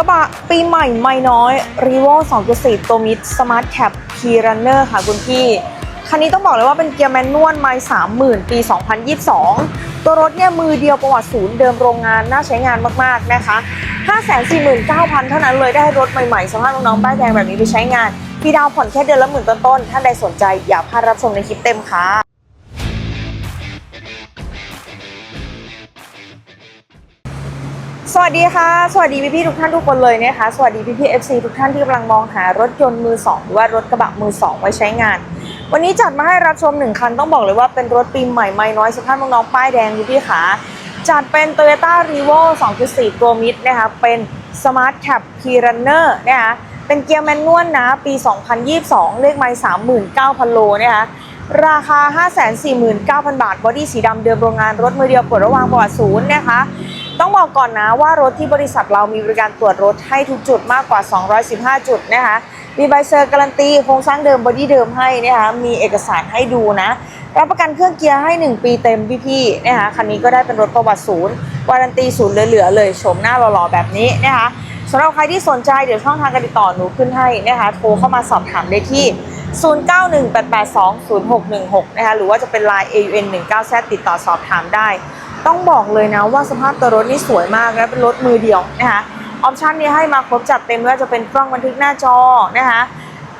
ระบะปีใหม่ไม่น้อย r e v o 2.4 ตัวมิด Smart Cap P Runner ค่ะคุณพี่ คันนี้ต้องบอกเลยว่าเป็นเกียร์แมนนวลไม่30,000 ปี 2022 ตัวรถเนี่ยมือเดียวประวัติศูนย์เดิมโรงงาน น่าใช้งานมากๆนะคะ 549,000 เท่านั้นเลยได้รถใหม่ๆสภาพน้องๆป้ายแดงแบบนี้ไปใช้งานพี่ดาวผ่อนแค่เดือนละหมื่นต้นๆ ท่านใดสนใจอย่าพลาดรับชมในคลิปเต็มค่ะ สวัสดีค่ะ สวัสดีพี่ๆทุกท่านทุกคนเลยนะคะ สวัสดีพี่ๆ FC ทุกท่านที่กำลังมองหารถยนต์มือสองหรือว่ารถกระบะมือสองไว้ใช้งาน วันนี้จัดมาให้รับชมหนึ่งคันต้องบอกเลยว่าเป็นรถปีใหม่ไม่น้อยสภาพน้องๆป้ายแดงพี่ๆค่ะจัดเป็น Toyota r e v o 2.4 Pro Mid นะคะเป็น Smart Cap P Runner นะคะเป็นเกียร์แมนนวลนะ ปี 2022 เลขไมล์39,000 โลนะคะราคา 549,000 บาท บอดี้สีดำเดิมโรงงานรถมือเดียวปลดระวางประวัติศูนย์นะคะ ต้องบอกก่อนนะว่ารถที่บริษัทเรามีบริการตรวจรถให้ทุกจุดมากกว่า 215 จุดนะคะมีใบเซอร์การันตีโครงสร้างเดิมบอดี้เดิมให้นะคะมีเอกสารให้ดูนะรับประกันเครื่องเกียร์ให้ 1 ปีเต็มพี่ๆนะคะคันนี้ก็ได้เป็นรถประวัติศูนย์วารันตีศูนย์เหลือๆเลยโฉมหน้าหล่อๆแบบนี้นะคะสำหรับใครที่สนใจเดี๋ยวช่องทางการติดต่อหนูขึ้นให้นะคะโทรเข้ามาสอบถามได้ที่ 0918820616 นะคะหรือว่าจะเป็น Line AUN 19 z ติดต่อสอบถามได้ ต้องบอกเลยนะว่าสภาพตัวรถนี่สวยมากและเป็นรถมือเดียวนะคะออปชันนี้ให้มาครบจัดเต็มว่าจะเป็นกล้องบันทึกหน้าจอนะคะ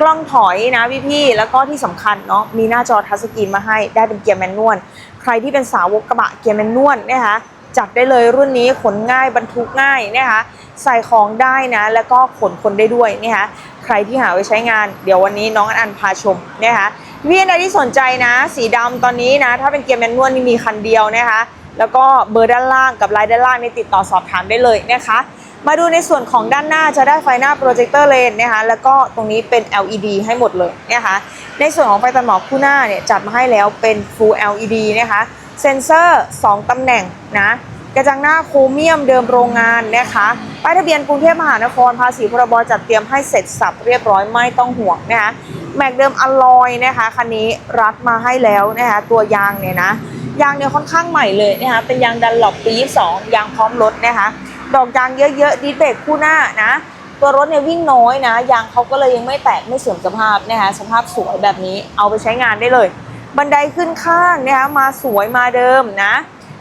กล้องถอยนะพี่ๆแล้วก็ที่สำคัญเนาะมีหน้าจอทัชสกรีนมาให้ได้เป็นเกียร์แมนนวลใครที่เป็นสาวกกระบะเกียร์แมนนวลนะคะจัดได้เลยรุ่นนี้ขนง่ายบรรทุกง่ายนะคะใส่ของได้นะ แล้วก็ขนคนได้ด้วยนะคะใครที่หาไว้ใช้งานเดี๋ยววันนี้น้องอันอันพาชมนะคะพี่อะไรที่สนใจนะ สีดำตอนนี้นะ ถ้าเป็นเกียร์แมนนวลนี่มีคันเดียวนะคะ แล้วก็เบอร์ด้านล่างกับไลายด้านล่างนี่ติดต่อสอบถามได้เลยนะคะ มาดูในส่วนของด้านหน้าจะได้ไฟหน้าโปรเจคเตอร์เลนนะคะแล้วก็ตรงนี้เป็น LED ให้หมดเลยนะคะในส่วนของไฟตัดหมอกคู่หน้าเนี่ยจัดมาให้แล้วเป็น Full LED นะคะเซนเซอร์ 2 ตำแหน่งนะกระจังหน้าโครเมียมเดิมโรงงานนะคะป้ายทะเบียนกรุงเทพมหานครภาษีพรบจัดเตรียมให้เสร็จสับเรียบร้อยไม่ต้องห่วงนะคะแม็กเดิมอลลอยนะคะคันนี้รัดมาให้แล้วนะคะตัวยางเนี่ยนะ ยางเนี่ยค่อนข้างใหม่เลยนะคะเป็นยางดันหลบปี 22 ยางพร้อมรถนะคะดอกยางเยอะๆดิสเบรกคู่หน้านะตัวรถเนี่ยวิ่งน้อยนะยางเขาก็เลยยังไม่แตกไม่เสื่อมสภาพนะคะสภาพสวยแบบนี้เอาไปใช้งานได้เลย บันไดขึ้นข้างนะคะมาสวยมาเดิมนะ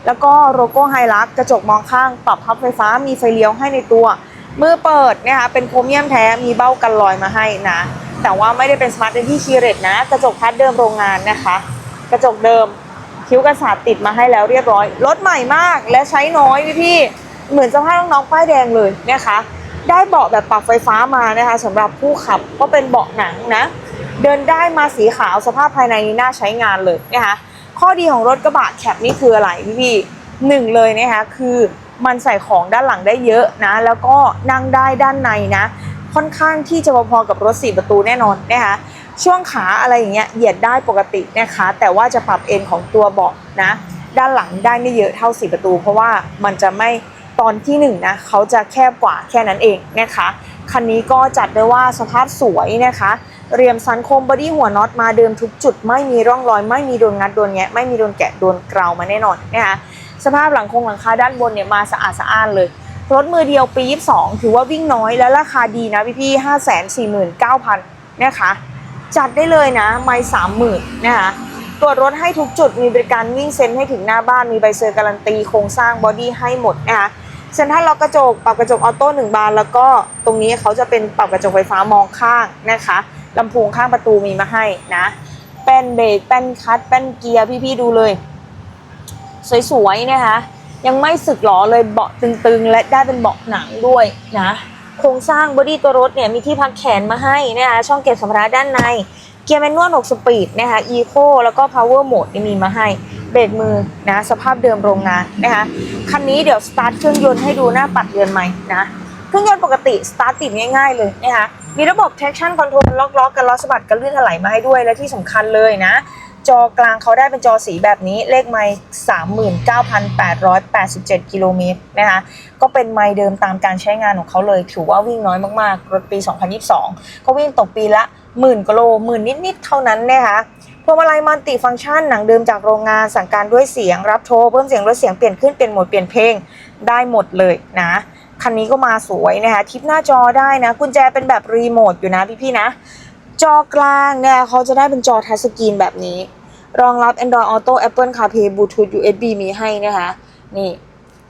แล้วก็โลโก้ไฮลักกระจกมองข้างปรับพับไฟฟ้ามีไฟเลี้ยวให้ในตัวมือเปิดนะคะเป็นโครเมียมแท้มีเบ้ากันลอยมาให้นะ แต่ว่าไม่ได้เป็นสมาร์ทเดนที่คีเรตนะ กระจกพัดเดิมโรงงานนะคะ กระจกเดิม คิ้วกระสาดติดมาให้แล้วเรียบร้อยรถใหม่มากและใช้น้อยพี่พี่ๆเหมือนสภาพน้องๆป้ายแดงเลยนะคะ ได้เบาะแบบปรับไฟฟ้ามานะคะสำหรับผู้ขับก็เป็นเบาะหนังนะ เดินได้มาสีขาวสภาพภายในนี้น่าใช้งานเลยนะคะข้อดีของรถกระบะแคปนี่คืออะไรพี่พี่ๆหนึ่งเลยนะคะคือมันใส่ของด้านหลังได้เยอะนะ แล้วก็นั่งได้ด้านในนะ ค่อนข้างที่จะพอๆกับรถสี่ประตูแน่นอนนะคะ ช่วงขาอะไรอย่างเงี้ยเหยียดได้ปกตินะคะ แต่ว่าจะปรับเอ็นของตัวเบาะนะ ด้านหลังได้ไม่เยอะเท่าสี่ประตู เพราะว่ามันจะไม่ตอนที่หนึ่งนะเขาจะแคบกว่าแค่นั้นเองนะคะคันนี้ก็จัดได้ว่าสภาพสวยนะคะ เรียมสันโคมบอดี้หัวน็อตมาเดิมทุกจุด ไม่มีร่องรอย ไม่มีโดนงัดโดนแงะไม่มีโดนแกะโดนเกลามาแน่นอนนะคะสภาพหลังคงหลังคาด้านบนเนี่ยมาสะอาดสะอ้านเลย รถมือเดียวปี 22 ถือว่าวิ่งน้อยและราคาดีนะพี่พี่ห้าแสนสี่หมื่นเก้าพันนะคะ จัดได้เลยนะ ไม่สามหมื่นนะคะตรวจรถให้ทุกจุดมีบริการวิ่งเซ็นให้ถึงหน้าบ้านมีใบเซอร์การันตี โครงสร้างบอดี้ให้หมดนะคะเซ็นทรัลล็อกกระจกปรับกระจกออโต้หนึ่งบานแล้วก็ตรงนี้เขาจะเป็นปรับกระจกไฟฟ้ามองข้างนะคะลำโพงข้างประตูมีมาให้นะแป้นเบรกแป้นคัตแป้นเกียร์พี่ๆดูเลย สวยๆนะคะยังไม่สึกหรอเลยเบาะตึงๆ และได้เป็นเบาะหนังด้วยนะ โครงสร้างบอดี้ตัวรถเนี่ยมีที่พักแขนมาให้นะคะช่องเก็บสัมภาระด้านใน เกียร์แมนนวล6สปีดนะคะอีโคแล้วก็ power mode นี่มีมาให้เบรกมือนะสภาพเดิมโรงงานนะคะคันนี้เดี๋ยวสตาร์ทเครื่องยนต์ให้ดูหน้าปัดเรือนใหม่นะเครื่องยนต์ปกติสตาร์ทติดง่ายๆเลยนะคะมีระบบ traction control ล็อกล้อกันล้อสะบัดกันลื่นถลายมาให้ด้วยและที่สำคัญเลยนะ จอกลางเขาได้เป็นจอสีแบบนี้เลขไมล์39,887 กิโลเมตรนะคะก็เป็นไมล์เดิมตามการใช้งานของเขาเลย ถือว่าวิ่งน้อยมากๆ รถปี 2022 ก็วิ่งตกปีละหมื่นกิโลหมื่นนิด ๆ เท่านั้นนะคะพวงมาลัยมัลติฟังก์ชันหนังเดิมจากโรงงานสั่งการด้วยเสียงรับโทรเพิ่มเสียงลดเสียงเปลี่ยนขึ้นเปลี่ยนโหมดเปลี่ยนเพลงได้หมดเลยนะคันนี้ก็มาสวยนะคะ ทิปหน้าจอได้นะ กุญแจเป็นแบบรีโมทอยู่นะพี่ๆนะ จอกลางเนี่ยเขาจะได้เป็นจอทัชสกรีนแบบนี้ รองรับ Android Auto Apple CarPlay Bluetooth USB มีให้นะคะนี่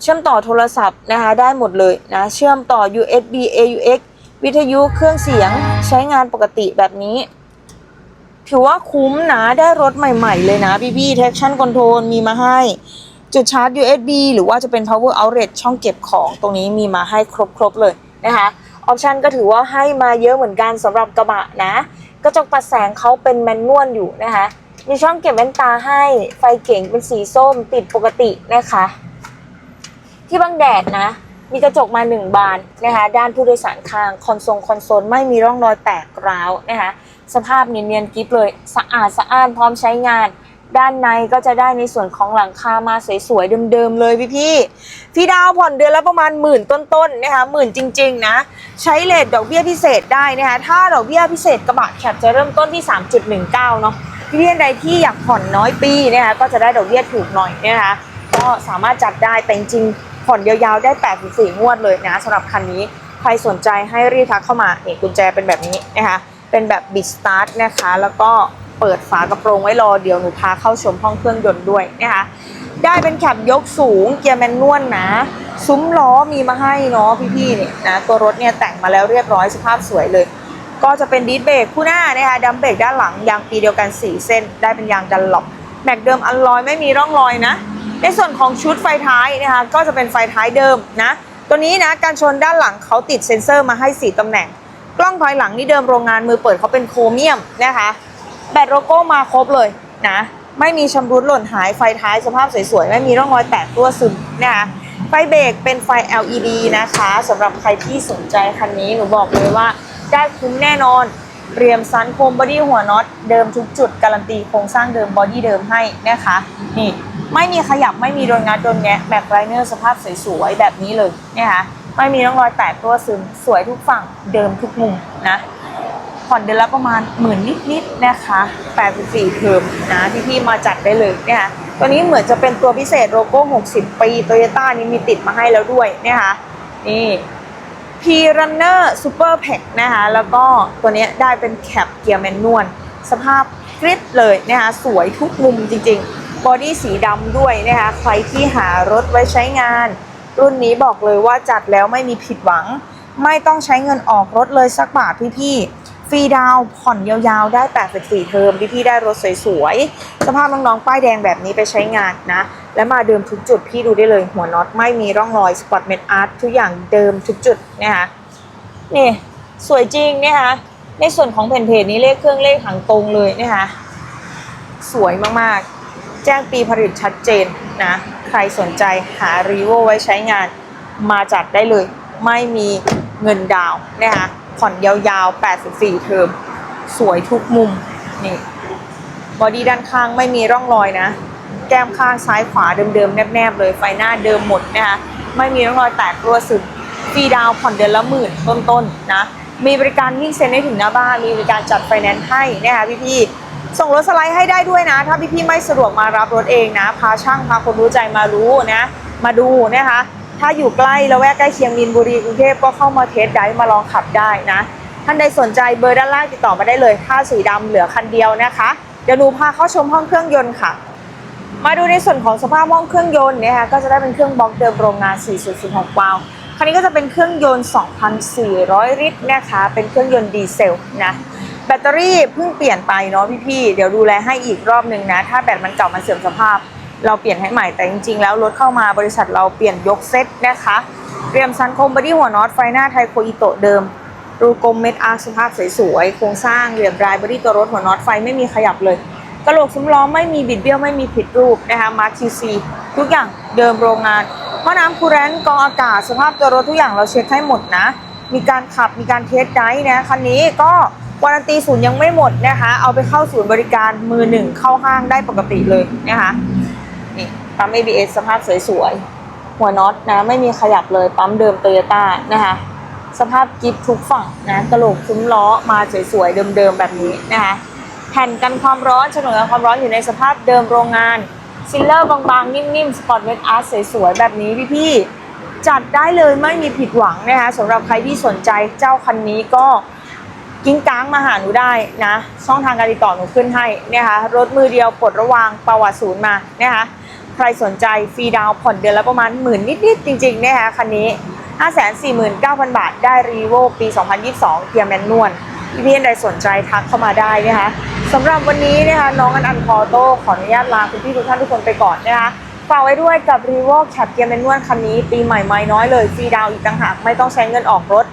เชื่อมต่อโทรศัพท์นะคะได้หมดเลยนะเชื่อมต่อ USB AUX วิทยุเครื่องเสียงใช้งานปกติแบบนี้ ถือว่าคุ้มนะได้รถใหม่ ๆ เลยนะพี่ๆ traction control มีมาให้ จุดชาร์จ USB หรือว่าจะเป็น power outlet ช่องเก็บของตรงนี้มีมาให้ครบ ๆ เลยนะคะ ออปชันก็ถือว่าให้มาเยอะเหมือนกันสำหรับกระบะนะ กระจกปัดแสงเขาเป็นแมนนวลอยู่นะคะ มีช่องเก็บแว่นตาให้ไฟเก่งเป็นสีส้มติดปกตินะคะ ที่บังแดดนะ มีกระจกมาหนึ่งบานนะคะ ด้านผู้โดยสารข้างคอนโซลคอนโซลไม่มีร่องรอยแตกร้าวนะคะ สภาพเนียนๆกริบเลยสะอาดสะอ้านพร้อมใช้งาน ด้านในก็จะได้ในส่วนของหลังคามาสวยๆเดิมๆเลยพี่พี่พี่ดาวผ่อนเดือนละประมาณหมื่นต้นๆนะคะหมื่นจริง ๆ นะ ใช้เลทดอกเบี้ยพิเศษได้นะคะถ้าดอกเบี้ยพิเศษกระบะแคปจะเริ่มต้นที่ 3.19เนาะพี่พี่ๆใดที่อยากผ่อนน้อยปีนะคะก็จะได้ดอกเบี้ยถูกหน่อยนะคะก็สามารถจัดได้แต่จริงผ่อนยาวๆได้8-4งวดเลยนะสำหรับคันนี้ใครสนใจให้รีบทักเข้ามานี่กุญแจเป็นแบบนี้นะคะเป็นแบบบิดสตาร์ทนะคะแล้วก็ เปิดฝากระโปรงไว้รอเดี๋ยวหนูพาเข้าชมห้องเครื่องยนต์ด้วยนะคะได้เป็นแคปยกสูงเกียร์แมนนวลนะ ซุ้มล้อมีมาให้เนาะพี่ๆเนี่ยนะตัวรถเนี่ยแต่งมาแล้วเรียบร้อยสภาพสวยเลย ก็จะเป็นดิสเบรกคู่หน้านะคะดัมเบรกด้านหลังยางปีเดียวกัน 4 เส้น ได้เป็นยางดันหลบแม็กเดิมอันลอยไม่มีร่องรอยนะ ในส่วนของชุดไฟท้ายนะคะก็จะเป็นไฟท้ายเดิมนะตัวนี้นะการชนด้านหลังเขาติดเซ็นเซอร์มาให้ 4ตำแหน่ง กล้องถอยหลังนี่เดิมโรงงานมือเปิดเขาเป็นโครเมียมนะคะ แบตโลโก้มาครบเลยนะ ไม่มีชำรุดหล่นหายไฟท้ายสภาพสวยๆ ไม่มีร่องรอยแตกตัวซึมนะคะไฟเบรกเป็นไฟ LED นะคะสำหรับใครที่สนใจคันนี้หนูบอกเลยว่าได้คุ้มแน่นอนเรียมซันโคมบอดี้หัวน็อตเดิมทุกจุด การันตีโครงสร้างเดิมบอดี้เดิมให้นะคะ นี่ไม่มีขยับไม่มีโดนงัดโดนแงะแบ็คไลเนอร์สภาพสวยๆแบบนี้เลยนะคะไม่มีร่องรอยแตกตัวซึมสวยทุกฝั่งเดิมทุกมุมนะ ผ่อนเดือนละประมาณหมื่นนิดๆนะคะ84เทอมนะพี่ๆมาจัดได้เลยนะคะตัวนี้เหมือนจะเป็นตัวพิเศษโลโก้ 60 ปีโตโยต้านี้มีติดมาให้แล้วด้วยนะคะนี่ P Runner Super Pack นะคะแล้วก็ตัวนี้ได้เป็นแคปเกียร์แมนนวลสภาพกริบเลยนะคะสวยทุกมุมจริงๆ บอดี้สีดำด้วยนะคะใครที่หารถไว้ใช้งาน รุ่นนี้บอกเลยว่าจัดแล้วไม่มีผิดหวัง ไม่ต้องใช้เงินออกรถเลยสักบาทพี่ๆ ฟรีดาวผ่อนยาวๆ ได้ 84 เทอมพี่ๆได้รถสวยๆ สภาพน้องๆ ป้ายแดงแบบนี้ไปใช้งานนะ และมาเดิมทุกจุดพี่ดูได้เลยหัวน็อตไม่มีร่องรอยสปอตเม d อาร์ตทุกอย่างเดิมทุกจุดนะคะนี่สวยจริงนะคะในส่วนของแผ่นเพจนี้เลขเครื่องเลขหางตรงเลยนะคะสวยมากๆ แจ้งปีผลิตชัดเจนนะ ใครสนใจหารีโวไว้ใช้งานมาจัดได้เลย ไม่มีเงินดาวนะคะ ผ่อนยาวๆ 84 เทอม สวยทุกมุม นี่ บอดี้ด้านข้างไม่มีร่องรอยนะ แก้มข้างซ้ายขวาเดิมๆ แนบๆ เลย ไฟหน้าเดิมหมดนะคะ ไม่มีร่องรอยแตกรั่วซึมฟรีดาวผ่อนเดือนละหมื่นต้นๆนะมีบริการวิ่งเซ็นให้ถึงหน้าบ้าน มีบริการจัดไฟแนนซ์ให้นะคะพี่ๆ ส่งรถสไลด์ให้ได้ด้วยนะ ถ้าพี่ๆ ไม่สะดวกมารับรถเองนะ พาช่างพาคนรู้ใจมารู้นะ มาดูนะคะ ถ้าอยู่ใกล้ละแวกใกล้เคียงมินบุรีกรุงเทพก็เข้ามาเทสไดรฟ์มาลองขับได้นะ ท่านใดสนใจเบอร์ด้านล่างติดต่อมาได้เลยถ้าสีดำเหลือคันเดียวนะคะเดี๋ยวหนูพาเข้าชมห้องเครื่องยนต์ค่ะ มาดูในส่วนของสภาพห้องเครื่องยนต์นะคะก็จะได้เป็นเครื่องบล็อกเดิมโรงงาน 4.16 วาล์วคันนี้ก็จะเป็นเครื่องยนต์ 2,400 ลิตรนะคะ เป็นเครื่องยนต์ดีเซลนะ แบตเตอรี่เพิ่งเปลี่ยนไปเนาะพี่ๆ เดี๋ยวดูแลให้อีกรอบหนึ่งนะ ถ้าแบตมันเก่ามันเสื่อมสภาพ เราเปลี่ยนให้ใหม่แต่จริง ๆ แล้วรถเข้ามาบริษัทเราเปลี่ยนยกเซตนะคะเตรียมซันโคมบอดี้หัวน็อตไฟหน้าไทโคอิโตะเดิม รูกลมเม็ดอาร์สภาพสวยๆโครงสร้างเหลี่ยมรายบอดี้ตัวรถหัวน็อตไฟไม่มีขยับเลยกระโหลกซุ้มล้อไม่มีบิดเบี้ยวไม่มีผิดรูปนะคะมาร์คิวซีทุกอย่างเดิมโรงงานหม้อน้ำคูแรนต์กองอากาศสภาพตัวรถทุกอย่างเราเช็คให้หมดนะ มีการขับมีการเทสไดรฟ์นะคันนี้ก็วารันตีศูนย์ยังไม่หมดนะคะ เอาไปเข้าศูนย์บริการมือหนึ่งเข้าห้างได้ปกติเลยนะคะ ปั๊ม ABS สภาพสวยๆ หัวน็อตนะไม่มีขยับเลยปั๊มเดิมโตโยต้านะคะ สภาพกิฟทุกฝั่งนะกระโหลกซุ้มล้อมาสวยๆ เดิมๆ แบบนี้นะคะแผ่นกันความร้อนฉนวนกันความร้อนอยู่ในสภาพเดิมโรงงานซิลเลอร์บางๆ นิ่มๆ สปอตเวทอาร์ตสวยๆ แบบนี้พี่ๆ จัดได้เลยไม่มีผิดหวังนะคะสำหรับใครที่สนใจเจ้าคันนี้ก็กิ้งก้างมาหาหนูได้นะ ช่องทางการติดต่อหนูขึ้นให้นะคะรถมือเดียวปลดระวางประวัติศูนย์มานะคะ ใครสนใจฟรีดาวผ่อนเดือนละประมาณหมื่นนิด ๆ จริง ๆ นะคะคันนี้ 549,000 บาท ได้รีโวปี 2022 เกียร์แมนนวลพี่ๆใดสนใจทักเข้ามาได้นะคะสำหรับวันนี้นะคะน้องอันอันพอโต้ขออนุญาตลาคุณพี่ทุกท่านทุกคนไปก่อนนะคะฝากไว้ด้วยกับ r e v o แคปเกียร์แมนนวลคันนี้ ปีใหม่ไม่น้อยเลยฟรีดาวอีกต่างหากไม่ต้องใช้เงินออกรถ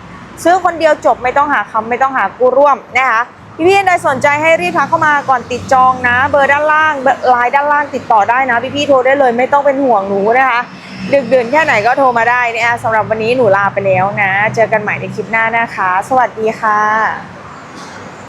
ซื้อคนเดียวจบไม่ต้องหาคำไม่ต้องหากู้ร่วมนะคะ พี่พี่ๆใดสนใจให้รีบทักเข้ามาก่อนติดจองนะ เบอร์ด้านล่างเบอร์ไลน์ด้านล่างติดต่อได้นะพี่พี่ๆโทรได้เลยไม่ต้องเป็นห่วงหนูนะคะ ดึกดื่นแค่ไหนก็โทรมาได้นะคะสำหรับวันนี้หนูลาไปแล้วนะ เจอกันใหม่ในคลิปหน้านะคะ สวัสดีค่ะ